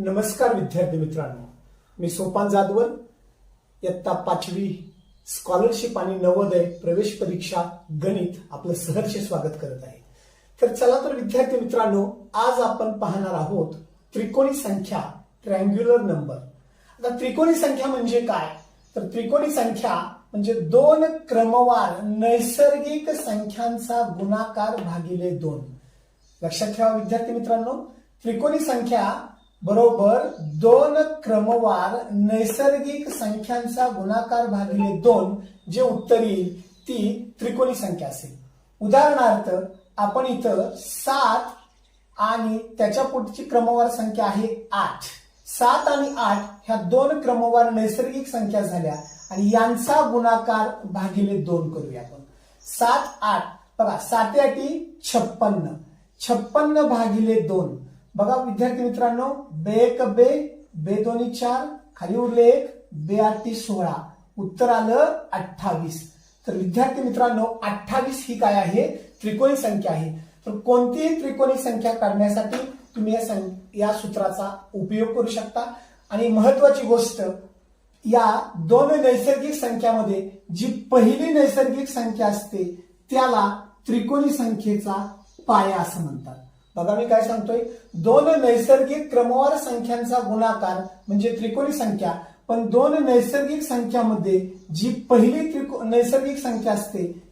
नमस्कार विद्यार्थी मित्रांनो. मी सोपान जाधवन. इयत्ता पाचवी स्कॉलरशिप आणि नवोदय प्रवेश परीक्षा गणित आपलं सहर्ष स्वागत करत आहे. तर चला तर विद्यार्थी मित्रांनो आज आपण पाहणार आहोत त्रिकोणी संख्या ट्रँग्युलर नंबर आता त्रिकोणी संख्या म्हणजे काय? तर त्रिकोणी संख्या म्हणजे दोन क्रमवार नैसर्गिक संख्यांचा गुणाकार भागिले दोन. लक्षात ठेवा विद्यार्थी मित्रांनो त्रिकोणी संख्या बरोबर दोन क्रमवार नैसर्गिक संख्यांचा गुणाकार भागिले दोन जे उत्तर येईल ती त्रिकोणी संख्या असेल. उदाहरणार्थ आपण इथं सात आणि त्याच्या पुढची क्रमवार संख्या आहे आठ. सात आणि आठ ह्या दोन क्रमवार नैसर्गिक संख्या झाल्या आणि यांचा गुणाकार भागिले दोन करूया आपण. सात आठ. बघा सात आठी छप्पन्न. छप्पन्न भागिले दोन. बघा विद्यार्थी मित्रांनो बे एक बे बे दोन्ही चार खाली उरले एक बे आठ सोळा. उत्तर आलं अठ्ठावीस. तर विद्यार्थी मित्रांनो अठ्ठावीस ही काय आहे? त्रिकोणी संख्या आहे. तर कोणतीही त्रिकोणी संख्या काढण्यासाठी तुम्ही या सं- या सूत्राचा उपयोग करू शकता. आणि महत्वाची गोष्ट या दोन नैसर्गिक संख्यामध्ये जी पहिली नैसर्गिक संख्या असते त्याला त्रिकोणी संख्येचा पाया असं म्हणतात. बघा मी काय सांगतोय? दोन नैसर्गिक क्रमवार संख्यांचा गुणाकार म्हणजे त्रिकोणी संख्या पण दोन नैसर्गिक संख्यामध्ये जी पहिली त्रिको नैसर्गिक संख्या असते